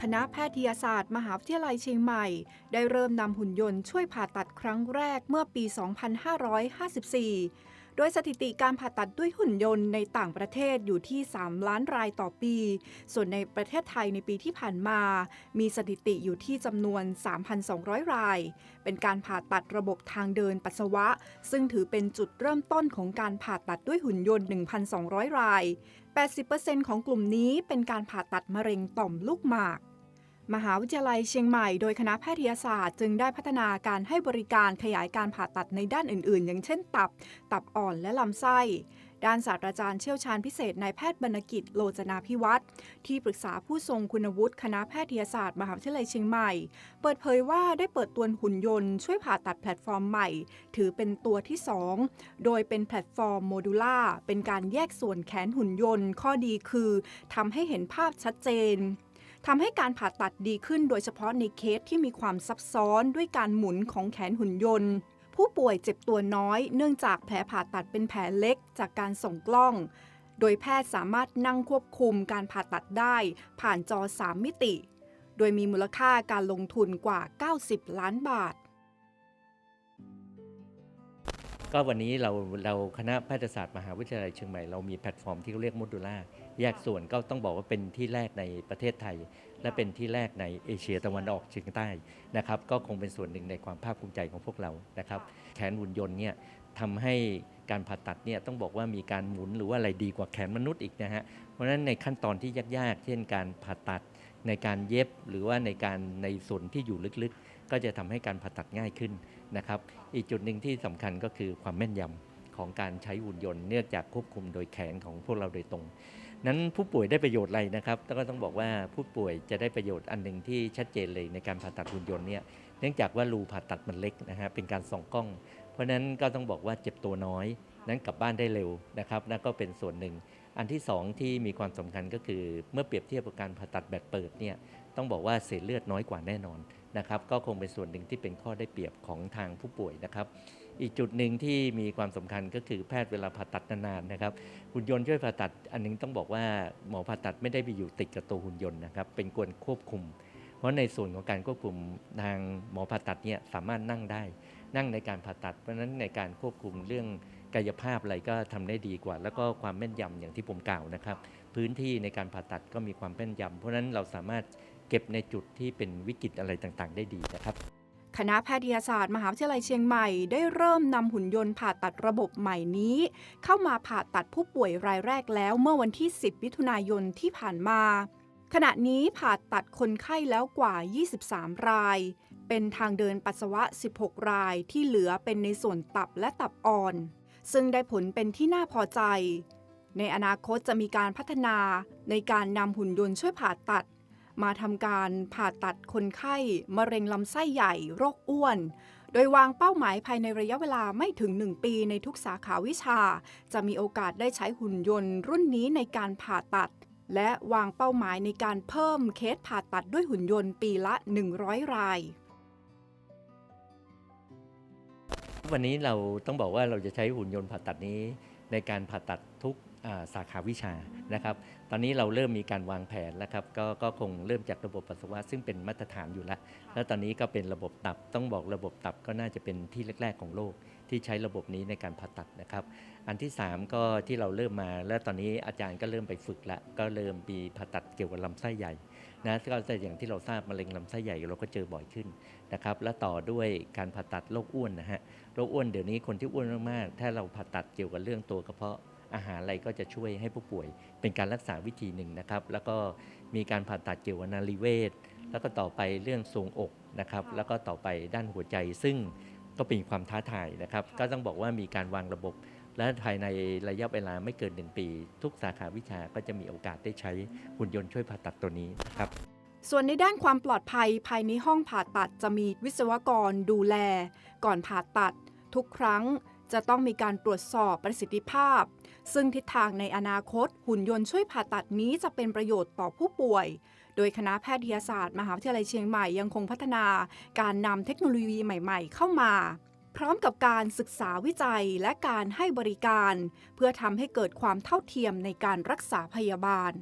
คณะแพทยศาสตร์ มหาวิทยาลัยเชียงใหม่ ได้เริ่มนำหุ่นยนต์ช่วยผ่าตัดครั้งแรกเมื่อปี 2554 โดยสถิติการผ่าตัดด้วยหุ่นยนต์ในต่างประเทศอยู่ที่ 3 ล้านรายต่อปี ส่วนในประเทศไทยในปีที่ผ่านมา มีสถิติอยู่ที่จำนวน 3,200 ราย เป็นการผ่าตัดระบบทางเดินปัสสาวะ ซึ่งถือเป็นจุดเริ่มต้นของการผ่าตัดด้วยหุ่นยนต์ 1,200 ราย 80%ของกลุ่มนี้เป็นการผ่าตัดมะเร็งต่อมลูกหมาก มหาวิทยาลัยเชียงใหม่โดยคณะแพทยศาสตร์จึงได้พัฒนาการให้บริการขยายการผ่าตัดในด้านอื่น ๆ อย่างเช่นตับ ตับอ่อนและลำไส้ด้านศาสตราจารย์เชี่ยวชาญพิเศษนายแพทย์บรรณกิจโลจนาพิวัตรที่ปรึกษาผู้ทรงคุณวุฒิคณะแพทยศาสตร์มหาวิทยาลัยเชียงใหม่ เปิดเผยว่าได้เปิดตัวหุ่นยนต์ช่วยผ่าตัดแพลตฟอร์มใหม่ ถือเป็นตัวที่ 2 โดยเป็นแพลตฟอร์มโมดูล่าเป็นการแยกส่วนแขนหุ่นยนต์ ข้อดีคือทำให้เห็นภาพชัดเจน ทำให้การผ่าตัดดีขึ้นโดยเฉพาะในเคสที่มีความซับซ้อนด้วยการหมุนของแขนหุ่นยนต์ ผู้ป่วยเจ็บตัวน้อย เนื่องจากแผลผ่าตัดเป็นแผลเล็กจากการส่งกล้อง โดยแพทย์สามารถนั่งควบคุมการผ่าตัดได้ ผ่านจอ 3 มิติ โดยมีมูลค่าการลงทุนกว่า 90 ล้านบาท ก็วันนี้เราเราคณะแพทยศาสตร์มหาวิทยาลัยเชียงใหม่เรามีแพลตฟอร์มที่เขาเรียกโมดูล่าแยกส่วนก็ต้องบอกว่าเป็นที่แรกในประเทศไทย และเป็นที่แรกในเอเชียตะวันออกเฉียงใต้นะครับก็คงเป็นส่วนหนึ่งในความภาคภูมิใจของพวกเรานะครับแขนหุ่นยนต์เนี่ยทำให้การผ่าตัดเนี่ยต้องบอกว่ามีการหมุนหรือว่าอะไรดีกว่าแขนมนุษย์อีกนะฮะเพราะฉะนั้นในขั้นตอนที่ยากๆ เช่นการผ่าตัดในการเย็บหรือว่าในการในส่วนที่อยู่ลึกๆ ก็จะทำให้การผ่าตัดง่ายขึ้นนะครับ อีกจุดหนึ่งที่สำคัญก็คือความแม่นยำของการใช้หุ่นยนต์เนื่องจากควบคุมโดยแขนของพวกเราโดยตรง นั้นผู้ป่วยได้ประโยชน์อะไรนะครับก็ต้องบอกว่าผู้ป่วยจะได้ประโยชน์อันหนึ่งที่ชัดเจนเลยในการผ่าตัดหุ่นยนต์เนี่ยเนื่องจากว่ารูผ่าตัดมันเล็กนะฮะเป็นการส่องกล้อง เพราะฉะนั้นก็ต้องบอกว่าเจ็บตัวน้อย นั้นกลับบ้านได้เร็วนะครับนั่นก็เป็นส่วนหนึ่ง อันที่สองที่มีความสำคัญก็คือเมื่อเปรียบเทียบกับการผ่าตัดแบบเปิดเนี่ยต้องบอกว่าเศษเลือดน้อยกว่าแน่นอนนะครับก็คงเป็นส่วนหนึ่งที่เป็นข้อได้เปรียบของทางผู้ป่วยนะครับ อีกจุดหนึ่งที่มีความสำคัญก็คือแพทย์เวลาผ่าตัดนานๆนะครับหุ่นยนต์ช่วยผ่าตัดอันหนึงต้องบอกว่าหมอผ่าตัดไม่ได้ไปอยู่ติดกับตัวหุ่นยนต์นะครับเป็นกวนควบคุม เพราะในส่วนของการควบคุมทางหมอผ่าตัดเนี่ยสามารถนั่งได้ นั่งในการผ่าตัดเพราะฉะนั้นในการควบคุมเรื่อง กายภาพอะไรก็ทำได้ดีกว่า แล้วก็ความแม่นยำอย่างที่ผมกล่าวนะครับ พื้นที่ในการผ่าตัดก็มีความแม่นยำเพราะฉะนั้นเราสามารถเก็บในจุดที่เป็นวิกฤตอะไรต่างๆ ได้ดีนะครับ คณะแพทยศาสตร์ มหาวิทยาลัยเชียงใหม่ได้เริ่มนำหุ่นยนต์ผ่าตัดระบบใหม่นี้ เข้ามาผ่าตัดผู้ป่วยรายแรกแล้วเมื่อวันที่ 10 มิถุนายนที่ผ่านมา ขณะนี้ผ่าตัดคนไข้แล้วกว่า 23 รายเป็นทางเดินปัสสาวะ 16 รายที่เหลือเป็นในส่วนตับและตับอ่อน ซึ่งได้ผลเป็นที่น่าพอใจ ในอนาคตจะมีการพัฒนาในการนำหุ่นยนต์ช่วยผ่าตัด มาทำการผ่าตัดคนไข้มะเร็งลำไส้ใหญ่โรคอ้วน โดยวางเป้าหมายภายในระยะเวลาไม่ถึง 1 ปีในทุกสาขาวิชา จะมีโอกาสได้ใช้หุ่นยนต์รุ่นนี้ในการผ่าตัด และวางเป้าหมายในการเพิ่มเคสผ่าตัดด้วยหุ่นยนต์ปีละ 100 ราย วันนี้เราต้องบอกว่าเราจะใช้หุ่นยนต์ผ่าตัดนี้ในการผ่าตัดทุก สาขาวิชานะครับ ตอนนี้เราเริ่มมีการวางแผนแล้วครับกก็คงเริ่มจากระบบปัสสาวะซึ่งเป็นมาตรฐานอยู่แล้ว แล้วตอนนี้ก็เป็นระบบตับต้องบอกระบบตับก็น่าจะเป็นที่แรก ๆ ของโลก ที่ใช้ระบบนี้ในการผ่าตัดนะครับ อันที่ 3 ก็ที่เราเริ่มมา แล้วตอนนี้อาจารย์ก็เริ่มไปฝึกล้วก็เริ่มมีผ่าตัดเกี่ยวกับลำไส้ใหญ่นะก็แต่อย่างที่เราทราบมะเร็งลำไส้ใหญ่เราก็เจอบ่อยขึ้นนะครับ และต่อด้วยการผ่าตัดโรคอ้วนนะฮะโรคอ้วนเดี๋ยวนี้คนที่อ้วนมากๆถ้าเราผ่าตัดเกี่ยวกับเรื่องตัวกระเพาะ อาหารอะไรก็จะช่วยให้ผู้ป่วย เป็นการรักษาวิธีหนึ่งนะครับ แล้วก็มีการผ่าตัดเกี่ยวกับนารีเวชแล้วก็ต่อไปเรื่องทรงอกนะครับ แล้วก็ต่อไปด้านหัวใจซึ่งก็เป็นความท้าทายนะครับ ก็ต้องบอกว่ามีการวางระบบ และภายในระยะเวลาไม่เกินหนึ่งปี ทุกสาขาวิชาก็จะมีโอกาสได้ใช้หุ่นยนต์ช่วยผ่าตัดตัวนี้นะครับส่วนในด้านความปลอดภัยภายในห้องผ่าตัดจะมีวิศวกรดูแล ก่อนผ่าตัด ทุกครั้ง จะต้องมีการตรวจสอบประสิทธิภาพ ซึ่งทิศทางในอนาคตหุ่นยนต์ช่วยผ่าตัดนี้จะเป็นประโยชน์ต่อผู้ป่วย โดยคณะแพทยศาสตร์ มหาวิทยาลัยเชียงใหม่ยังคงพัฒนาการนำเทคโนโลยีใหม่ ๆ เข้ามา พร้อมกับการศึกษาวิจัยและการให้บริการ เพื่อทำให้เกิดความเท่าเทียมในการรักษาพยาบาล